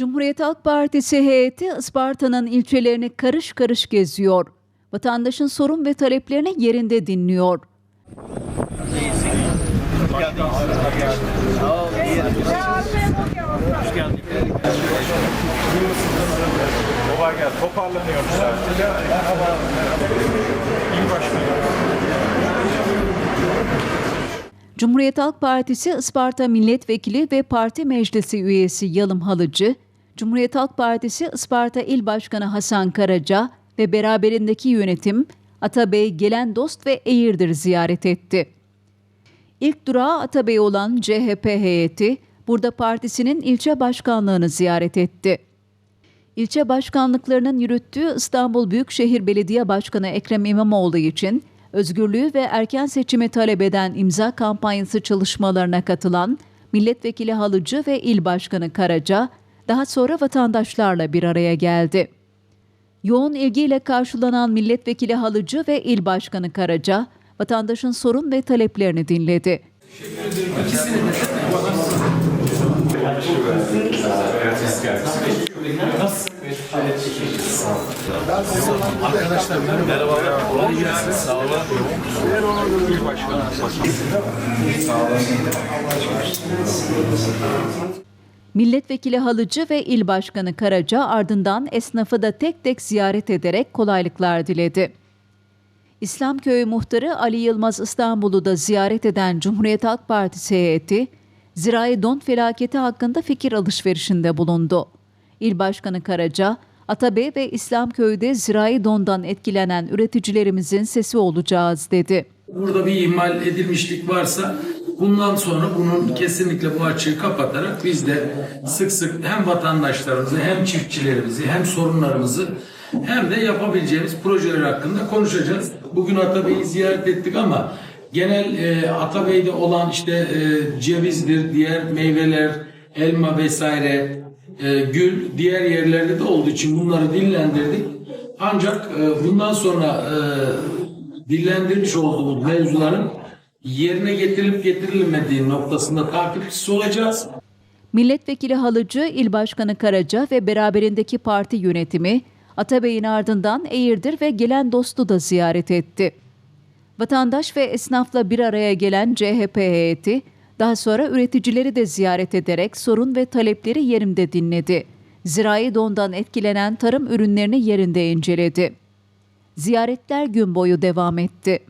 Cumhuriyet Halk Partisi heyeti Isparta'nın ilçelerini karış karış geziyor. Vatandaşın sorun ve taleplerini yerinde dinliyor. Cumhuriyet Halk Partisi Isparta Milletvekili ve Parti Meclisi üyesi Yalım Halıcı, Cumhuriyet Halk Partisi Isparta İl Başkanı Hasan Karaca ve beraberindeki yönetim Atabey Gelen Dost ve Eğirdir ziyaret etti. İlk durağı Atabey olan CHP heyeti burada partisinin ilçe başkanlığını ziyaret etti. İlçe başkanlıklarının yürüttüğü İstanbul Büyükşehir Belediye Başkanı Ekrem İmamoğlu için özgürlüğü ve erken seçimi talep eden imza kampanyası çalışmalarına katılan Milletvekili Halıcı ve İl Başkanı Karaca daha sonra vatandaşlarla bir araya geldi. Yoğun ilgiyle karşılanan Milletvekili Halıcı ve İl Başkanı Karaca, vatandaşın sorun ve taleplerini dinledi. Milletvekili Halıcı ve İl Başkanı Karaca ardından esnafı da tek tek ziyaret ederek kolaylıklar diledi. İslamköy muhtarı Ali Yılmaz İstanbul'u da ziyaret eden Cumhuriyet Halk Partisi heyeti, zirai don felaketi hakkında fikir alışverişinde bulundu. İl Başkanı Karaca, Atabey ve İslamköy'de zirai dondan etkilenen üreticilerimizin sesi olacağız dedi. Burada bir ihmal edilmişlik varsa bundan sonra bunun kesinlikle bu açığı kapatarak biz de sık sık hem vatandaşlarımızı hem çiftçilerimizi hem sorunlarımızı hem de yapabileceğimiz projeler hakkında konuşacağız. Bugün Atabey'i ziyaret ettik ama genel e, Atabey'de olan işte e, cevizdir, diğer meyveler, elma vesaire, e, gül diğer yerlerde de olduğu için bunları dinlendirdik. Ancak e, bundan sonra e, dillendirmiş olduğumuz mevzuların yerine getirilip getirilmediği noktasında takipçisi olacağız. Milletvekili Halıcı, İl Başkanı Karaca ve beraberindeki parti yönetimi Atabey'in ardından Eğirdir ve gelen dostu da ziyaret etti. Vatandaş ve esnafla bir araya gelen CHP heyeti daha sonra üreticileri de ziyaret ederek sorun ve talepleri yerinde dinledi. Zirai dondan etkilenen tarım ürünlerini yerinde inceledi. Ziyaretler gün boyu devam etti.